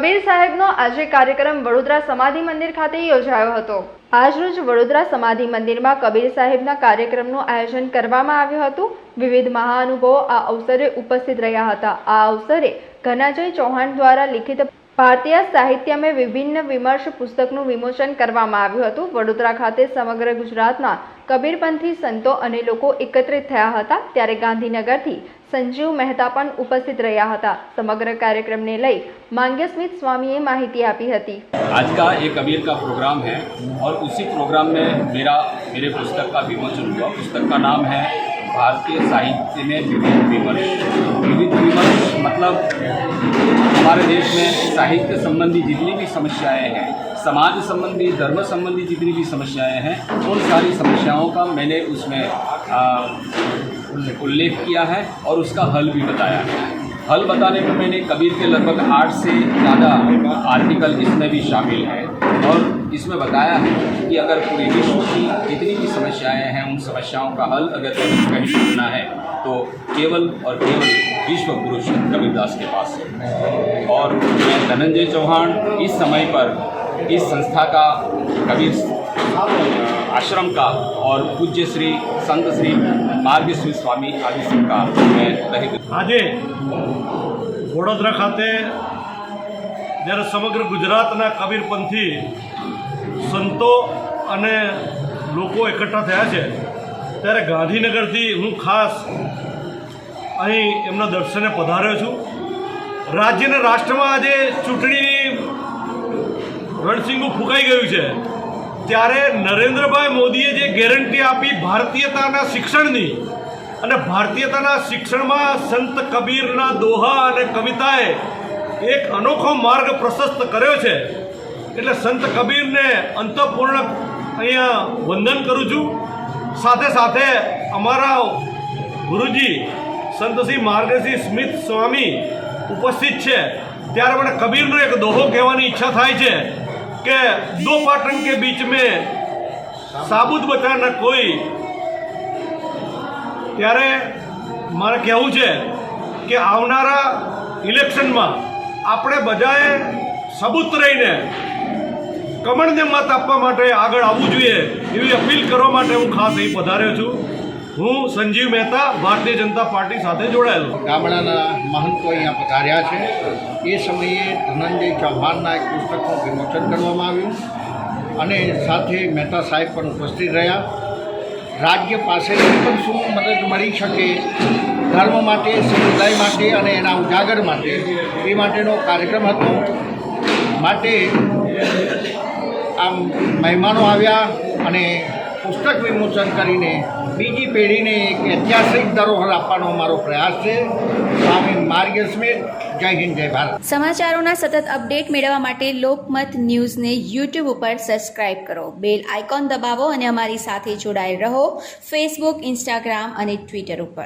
કબીર સાહેબનો આજે કાર્યક્રમ વડોદરા સમાધિ મંદિર ખાતે યોજાયો હતો. આજરોજ વડોદરા સમાધિ મંદિરમાં કબીર સાહેબના કાર્યક્રમનું આયોજન કરવામાં આવ્યું હતું. વિવિધ મહાનુભવો આ અવસરે ઉપસ્થિત રહ્યા હતા. આ અવસરે ઘનાજય ચૌહાણ દ્વારા લિખિત ભારતીય સાહિત્યમાં વિભિન્ન વિમર્શ પુસ્તકનું વિમોચન કરવામાં આવ્યું હતું. વડોદરા ખાતે સમગ્ર ગુજરાતના કબીરપંથી સંતો અને લોકો એકત્રિત થયા હતા. ત્યારે ગાંધીનગરથી સંજીવ મહેતા પણ ઉપસ્થિત રહ્યા હતા સમગ્ર કાર્યક્રમને લઈ માંગ્ય સ્મિત સ્વામીએ માહિતી આપી હતી आज का ये कबीर का प्रोग्राम है और उसी प्रोग्राम में मेरा मेरे पुस्तक का विमोचन हुआ पुस्तक का नाम है भारतीय साहित्य में विविध विमर्श। विविध विमर्श मतलब हमारे देश में साहित्य संबंधी जितनी भी समस्याएँ हैं, समाज संबंधी, धर्म संबंधी जितनी भी समस्याएँ हैं, उन सारी समस्याओं का मैंने उसमें उल्लेख किया है और उसका हल भी बताया है। हल बताने में मैंने कबीर के लगभग आठ से ज़्यादा आर्टिकल इसमें भी शामिल हैं और इसमें बताया है कि अगर पूरे विश्व की जितनी भी समस्याएँ हैं, उन समस्याओं का हल अगर कहीं ढूंढना है तो केवल और केवल विश्व पुरुष कबीरदास के पास है। और मैं धनंजय चौहान इस समय पर इस संस्था का कबीर आश्रम का और पूज्य श्री संत श्री मार्ग श्री स्वामी आदि सिंह का मैं तहे दिल આજે વડોદરા ખાતે જ્યારે સમગ્ર ગુજરાતના કબીરપંથી સંતો અને લોકો એકઠા થયા છે ત્યારે ગાંધીનગરથી હું ખાસ અહીં એમના દર્શને પધાર્યો છું રાજ્ય અને રાષ્ટ્રમાં આજે ચૂંટણીની રણસિંગું ફૂંકાઈ ગયું છે ત્યારે નરેન્દ્રભાઈ મોદીએ જે ગેરંટી આપી ભારતીયતાના શિક્ષણની, અને ભારતીયતાના શિક્ષણમાં સંત કબીરના દોહા અને કવિતાએ એક અનોખો માર્ગ પ્રશસ્ત કર્યો છે. એટલે સંત કબીરને અંતઃપૂર્ણ અહીંયા વંદન કરું છું. સાથે સાથે અમારા ગુરુજી સંત શ્રી માર્ગશ્રી સ્મિત સ્વામી ઉપસ્થિત છે. ત્યારે મને કબીરનો એક દોહો કહેવાની ઈચ્છા થાય છે. કે દો પાટણ કે બીચ में સાબુત બચા ન કોઈ. ત્યારે મારે કહેવું છે કે આવનારા ઇલેક્શનમાં આપણે બધાએ સબૂત રહીને કમળને મત આપવા માટે આગળ આવવું જોઈએ એવી અપીલ કરવા માટે હું ખાસ અહીં પધાર્યો છું. હું સંજીવ મહેતા, ભારતીય જનતા પાર્ટી સાથે જોડાયેલો ગામડાના મહંતો અહીંયા પધાર્યા છે. એ સમયે ધનંજય ચૌહાણના એક પુસ્તકનું વિમોચન કરવામાં આવ્યું અને સાથે મહેતા સાહેબ પણ ઉપસ્થિત રહ્યા. રાજ્ય પાસેથી પણ શું મદદ મળી શકે ધર્મ માટે, સમુદાય માટે અને એના ઉજાગર માટે, એ માટેનો કાર્યક્રમ હતો. માટે આમ મહેમાનો આવ્યા અને પુસ્તક વિમોચન કરીને બીજી પેઢીને એક ઐતિહાસિક ધરોહર આપવાનો અમારો પ્રયાસ છે. સ્વામી માર્ગ જય હિન્દ, જય ભારત. સમાચારોના સતત અપડેટ મેળવવા માટે લોકમત ન્યૂઝને યુટ્યુબ ઉપર સબસ્ક્રાઇબ કરો. બેલ આઇકોન દબાવો અને અમારી સાથે જોડાયેલ રહો. ફેસબુક ઇન્સ્ટાગ્રામ અને ટ્વિટર ઉપર.